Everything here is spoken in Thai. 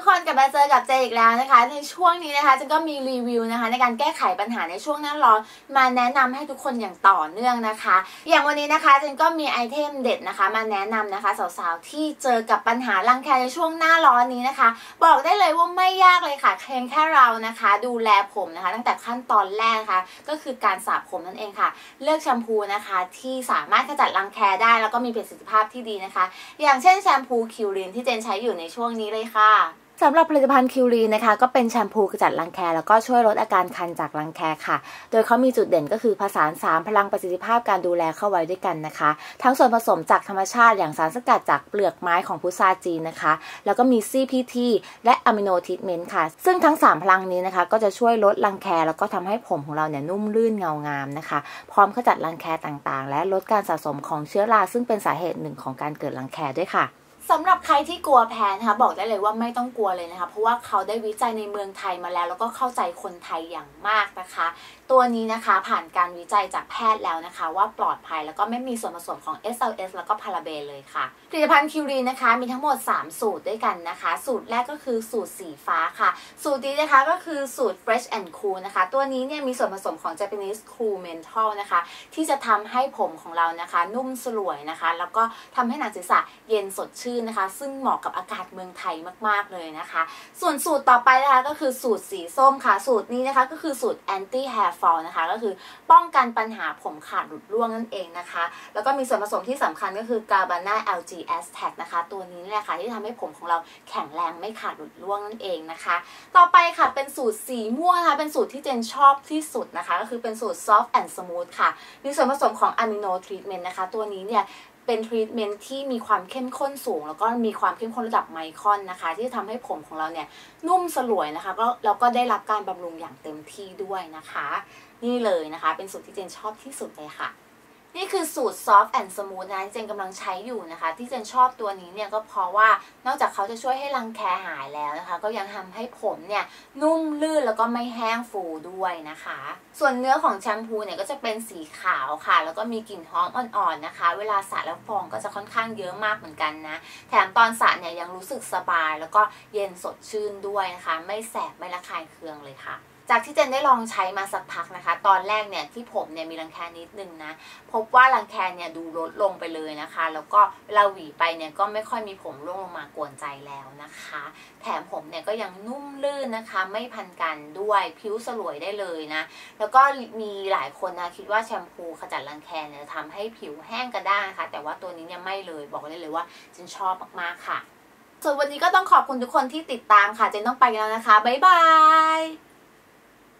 กคนกลับมาเจอกับเจอีกแล้วนะคะ ในช่วงนี้นะคะเจนก็มีรีวิวนะคะ ในการแก้ไขปัญหาในช่วงหน้าร้อนมาแนะนำให้ทุกคนอย่างต่อเนื่องนะคะ อย่างวันนี้นะคะเจนก็มีไอเทมเด็ดนะคะ มาแนะนำนะคะสาวๆที่เจอกับปัญหารังแคในช่วงหน้าร้อนนี้นะคะ บอกได้เลยว่าไม่ยากเลยค่ะเพียงแค่เรานะคะ ดูแลผมนะคะ ตั้งแต่ขั้นตอนแรกนะคะก็คือการสระผมนั่นเองค่ะ เลือกแชมพูนะคะ ที่สามารถขจัดรังแคได้แล้วก็มีประสิทธิภาพที่ดีนะคะ อย่างเช่นแชมพูคิวรินที่เจนใช้อยู่ในช่วงนี้เลยค่ะ สำหรับผลิตภัณฑ์คิวรีนะคะ ก็เป็นแชมพูกระจัดรังแคแล้วก็ช่วยลดอาการคันจากรังแคค่ะ โดยเขามีจุดเด่นก็คือผสาน3พลังประสิทธิภาพการดูแลเข้าไว้ด้วยกันนะคะ ทั้งส่วนผสมจากธรรมชาติอย่างสารสกัดจากเปลือกไม้ของพุทราจีนนะคะ แล้วก็มี CPT และอะมิโนทิทเมนต์ค่ะ ซึ่งทั้ง 3 พลังนี้นะคะ ก็จะช่วยลดรังแคแล้วก็ทำให้ผมของเราเนี่ยนุ่มลื่นเงางามนะคะ พร้อมขจัดรังแคต่างๆ และลดการสะสมของเชื้อราซึ่งเป็นสาเหตุหนึ่งของการเกิดรังแคด้วยค่ะ สำหรับใครที่กลัวแพ้นะคะบอกได้เลยว่าไม่ต้องกลัวเลยนะคะ เพราะว่าเขาได้วิจัยในเมืองไทยมาแล้ว แล้วก็เข้าใจคนไทยอย่างมากนะคะ ตัวนี้นะคะผ่านการวิจัยจากแพทย์แล้วนะคะ ว่าปลอดภัยแล้วก็ไม่มีส่วนผสมของ SLS แล้วก็พาราเบนเลยค่ะผลิตภัณฑ์คิวรีนะคะ มีทั้งหมด 3 สูตรด้วยกันนะคะ สูตรแรกก็คือสูตรสีฟ้าค่ะ สูตรนี้นะคะก็คือสูตร Fresh and Cool นะคะ ตัวนี้เนี่ยมีส่วนผสมของ Japanese Cool Menthol นะคะ ที่จะทำให้ผมของเรานะคะ นุ่มสลวยนะคะ แล้วก็ทำให้หนังศีรษะเย็นสดชื่นนะคะ ซึ่งเหมาะกับอากาศเมืองไทยมากๆเลยนะคะ ส่วนสูตรต่อไปนะคะก็คือสูตรสีส้มค่ะ สูตรนี้นะคะก็คือสูตร anti hair fall นะคะ ก็คือป้องกันปัญหาผมขาดหลุดร่วงนั่นเองนะคะ แล้วก็มีส่วนผสมที่สำคัญก็คือ Galbana LG S Tag นะคะ ตัวนี้นี่แหละค่ะที่ทำให้ผมของเราแข็งแรงไม่ขาดหลุดร่วงนั่นเองนะคะ ต่อไปค่ะเป็นสูตรสีม่วงนะคะ เป็นสูตรที่เจนชอบที่สุดนะคะ ก็คือเป็นสูตร soft and smooth ค่ะ มีส่วนผสมของ amino treatment นะคะ ตัวนี้เนี่ย เป็นทรีทเมนต์ที่มีความเข้มข้นสูง แล้วก็มีความเข้มข้นระดับไมครอนนะคะ ที่ทำให้ผมของเราเนี่ยนุ่มสลวยนะคะก็แล้วก็ได้รับการบำรุงอย่างเต็มที่ด้วยนะคะ นี่เลยนะคะ เป็นสูตรที่เจนชอบที่สุดเลยค่ะ นี่คือสูตร soft and smooth นะเจนกำลังใช้อยู่นะคะ ที่เจนชอบตัวนี้เนี่ยก็เพราะว่านอกจากเขาจะช่วยให้รังแคหายแล้วนะคะ ก็ยังทำให้ผมเนี่ยนุ่มลื่นแล้วก็ไม่แห้งฟูด้วยนะคะ ส่วนเนื้อของแชมพูเนี่ยก็จะเป็นสีขาวค่ะ แล้วก็มีกลิ่นหอมอ่อนๆนะคะ เวลาสระแล้วฟองก็จะค่อนข้างเยอะมากเหมือนกันนะ แถมตอนสระเนี่ยยังรู้สึกสบาย แล้วก็เย็นสดชื่นด้วยนะคะ ไม่แสบไม่ระคายเคืองเลยค่ะ จากที่เจนได้ลองใช้มาสักพักนะคะ ตอนแรกเนี่ยที่ผมเนี่ยมีรังแคนิดนึงนะ พบว่ารังแคเนี่ยดูลดลงไปเลยนะคะ แล้วก็เวลาหวีไปเนี่ยก็ไม่ค่อยมีผมร่วงลงมากวนใจแล้วนะคะ แถมผมเนี่ยก็ยังนุ่มลื่นนะคะ ไม่พันกันด้วยผิวสลวยได้เลยนะ แล้วก็มีหลายคนนะคิดว่าแชมพูขจัดรังแคเนี่ยทำให้ผิวแห้งกระด้างค่ะแต่ว่าตัวนี้เนี่ยไม่เลยบอกได้เลยว่าเจนชอบมากๆค่ะส่วนวันนี้ก็ต้องขอบคุณทุกคนที่ติดตามค่ะ เจนต้องไปแล้วนะคะ บ๊ายบาย